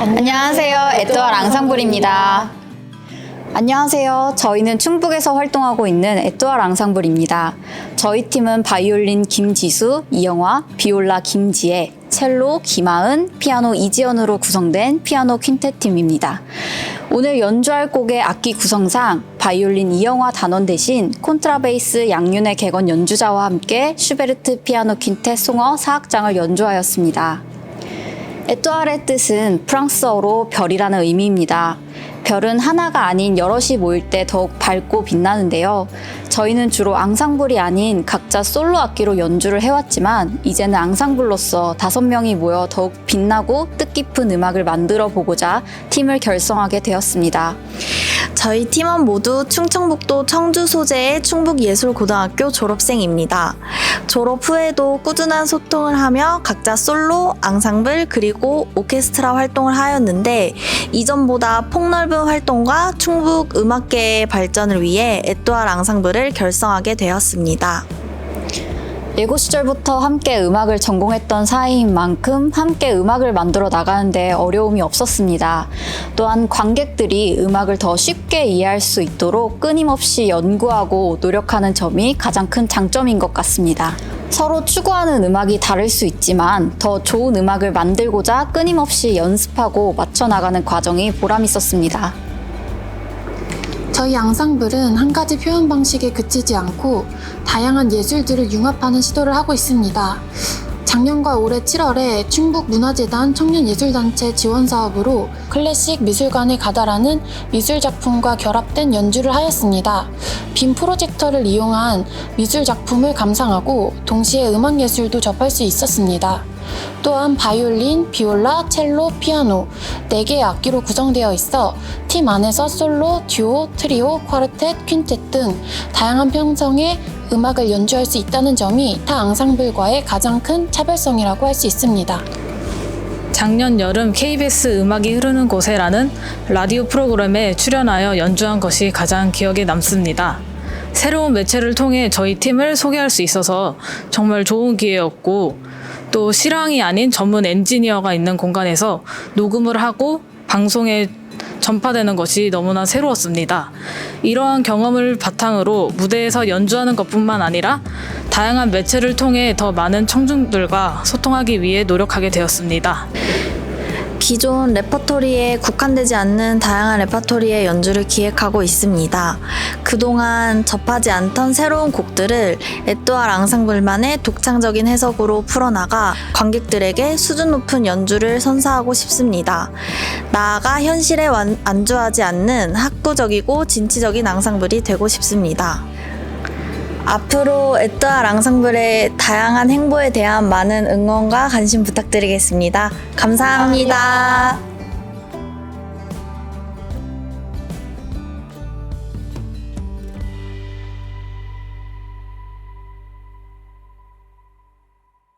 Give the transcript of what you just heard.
안녕하세요. 에뚜알 앙상블입니다. 안녕하세요. 저희는 충북에서 활동하고 있는 에뚜알 앙상블입니다. 저희 팀은 바이올린 김지수, 이영화, 비올라 김지혜, 첼로 김하은, 피아노 이지연으로 구성된 피아노 퀸텟 팀입니다. 오늘 연주할 곡의 악기 구성상 바이올린 이영화 단원 대신 콘트라베이스 양윤의 객원 연주자와 함께 슈베르트 피아노 퀸텟 송어 사악장을 연주하였습니다. 에뚜알의 뜻은 프랑스어로 별이라는 의미입니다. 별은 하나가 아닌 여럿이 모일 때 더욱 밝고 빛나는데요. 저희는 주로 앙상블이 아닌 각자 솔로 악기로 연주를 해왔지만 이제는 앙상블로서 다섯 명이 모여 더욱 빛나고 뜻깊은 음악을 만들어 보고자 팀을 결성하게 되었습니다. 저희 팀원 모두 충청북도 청주 소재의 충북예술고등학교 졸업생입니다. 졸업 후에도 꾸준한 소통을 하며 각자 솔로, 앙상블, 그리고 오케스트라 활동을 하였는데 이전보다 폭넓은 활동과 충북 음악계의 발전을 위해 에뚜알 앙상블을 결성하게 되었습니다. 예고 시절부터 함께 음악을 전공했던 사이인 만큼 함께 음악을 만들어 나가는데 어려움이 없었습니다. 또한 관객들이 음악을 더 쉽게 이해할 수 있도록 끊임없이 연구하고 노력하는 점이 가장 큰 장점인 것 같습니다. 서로 추구하는 음악이 다를 수 있지만 더 좋은 음악을 만들고자 끊임없이 연습하고 맞춰 나가는 과정이 보람 있었습니다. 저희 앙상블은 한 가지 표현 방식에 그치지 않고 다양한 예술들을 융합하는 시도를 하고 있습니다. 작년과 올해 7월에 충북문화재단 청년예술단체 지원 사업으로 클래식 미술관에 가다라는 미술작품과 결합된 연주를 하였습니다. 빔 프로젝터를 이용한 미술작품을 감상하고 동시에 음악예술도 접할 수 있었습니다. 또한 바이올린, 비올라, 첼로, 피아노 4개의 악기로 구성되어 있어 팀 안에서 솔로, 듀오, 트리오, 쿼르텟, 퀸텟 등 다양한 편성의 음악을 연주할 수 있다는 점이 타 앙상블과의 가장 큰 차별성이라고 할 수 있습니다. 작년 여름 KBS 음악이 흐르는 곳에라는 라디오 프로그램에 출연하여 연주한 것이 가장 기억에 남습니다. 새로운 매체를 통해 저희 팀을 소개할 수 있어서 정말 좋은 기회였고 또 실황이 아닌 전문 엔지니어가 있는 공간에서 녹음을 하고 방송에 전파되는 것이 너무나 새로웠습니다. 이러한 경험을 바탕으로 무대에서 연주하는 것뿐만 아니라 다양한 매체를 통해 더 많은 청중들과 소통하기 위해 노력하게 되었습니다. 기존 레퍼토리에 국한되지 않는 다양한 레퍼토리의 연주를 기획하고 있습니다. 그동안 접하지 않던 새로운 곡들을 에뚜알 앙상블만의 독창적인 해석으로 풀어나가 관객들에게 수준 높은 연주를 선사하고 싶습니다. 나아가 현실에 완- 안주하지 않는 학구적이고 진취적인 앙상블이 되고 싶습니다. 앞으로 에뚜알 앙상블의 다양한 행보에 대한 많은 응원과 관심 부탁드리겠습니다 감사합니다.